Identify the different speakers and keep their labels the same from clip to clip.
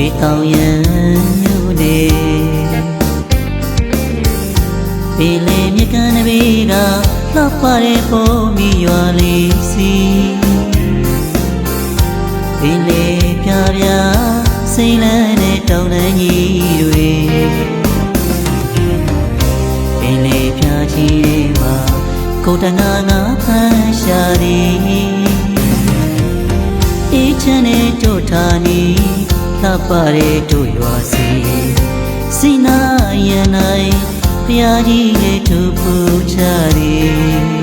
Speaker 1: ရီတိုင်းကရွှေတောင်ရံမြို့နေပင်လေမြကန်နဘေးကလှပတဲ့ပုံမီရွာလေးစီပင်လေပြပြစိမ့်လန်းတဲ့တောင်တန်းကြီးတွေပင်လေပြကြီးတွေမှာကိုယ်တငါငါဖန်ရှာသည်အေးချမ်းတဲ့တို့ထာနီ လှပတဲ့တို့ရွာစီစိနာရန်နိုင်ဖျားကြီးရဲ့သူပူချသည်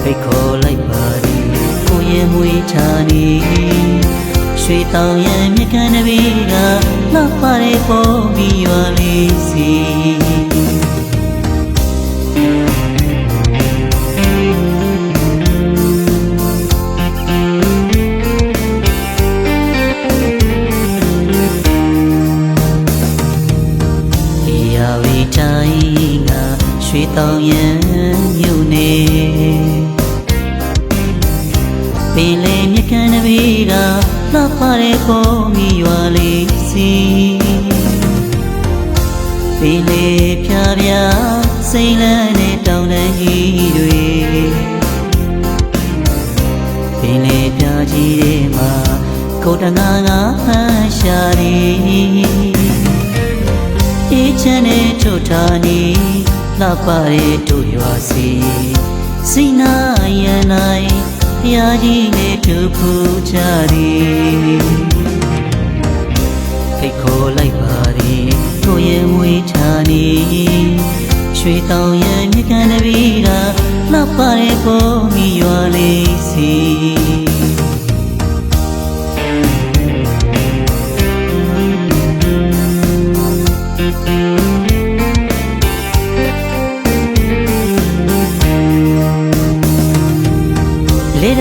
Speaker 1: ဖိတ်ခေါ်လိုက်ပါသည်ကိုရဲ့မွေးချာနီရွှေတောင်ရံမြကန်နဘေးကလှပတဲ့ပုံပြီးရွာလေးစီ ပင်လေမြကန်နဘေးကလှပတဲ့ပုံမီရွာလေးစီပင်လေဖြာဖြာစိမ့်လန်းတဲ့တောင်တန်းကြီးတွေပင်လေပြကြီးတွေမှာကိုယ်တငါငါဖန်ရှာသည်အေးချမ်းတဲ့ထုတ်ထာနီလှပတဲ့တို့ရွာစီစိနာရန်နိုင် ဖျားကြီးနဲ့သူဖူကြသည်ခိတ်ခေါ်လိုက်ပါသည်ကိုရဲ့မွေးထာနီရွှေတောင်ရံမြကန်တပီးကလှပတဲ့ပုံမီရွာလေး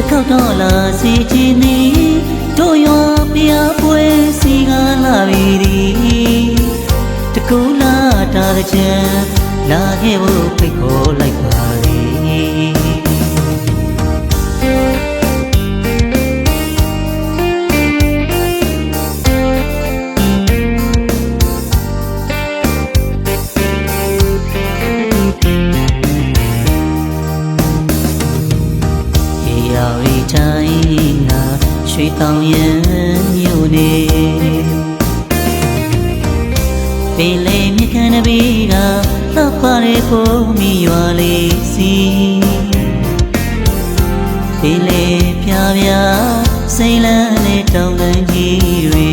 Speaker 1: တစ်ခေါက်တော့လာစီချင်နေတို့ရောပြပွဲစီကလာပြီဒီတကူလာတာတဲ့ချံလာခဲ့ဖို့ဖိတ်ခေါ်လိုက် င်းကရွှေတောင်ရံမြို့နေပင်လေမြကန်နဘေးကသပ်ပါတဲ့ပုံမီရွာလေးစီပင်လေပြပြစိမ့်လန်းတဲ့တောင်တန်းကြီးတွေ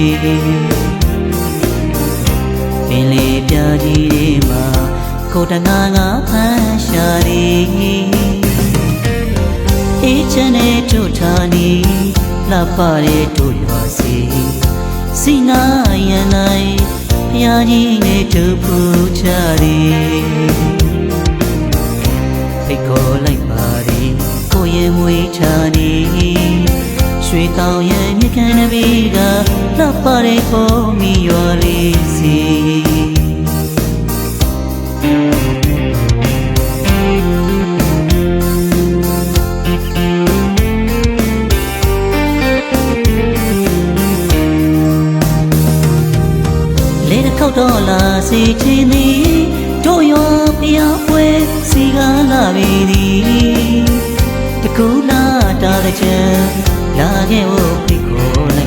Speaker 1: ပင်လေပြကြီးတွေမှာကိုယ်တငါငါဖန်ရှာသည် အေးချမ်းတဲ့တို့ထာနီလှပတဲ့တို့ရွာစီစိနာရန်နိုင်ဖျားကြီးနဲ့သူပူချသည်ဖိတ်ခေါ်လိုက်ပါသည်ကိုရဲ့မွေးချာနီရွှေတောင်ရဲ့မြကန်နဘေးကလှပတဲ့ပုံမီရွာလေးစီလေ စီချင်သည်တို့ရောပြပွဲစီကလာပြီသည်တကူလာတာတဲ့ချံလာခဲ့ဖို့ဖိတ်ခေါ်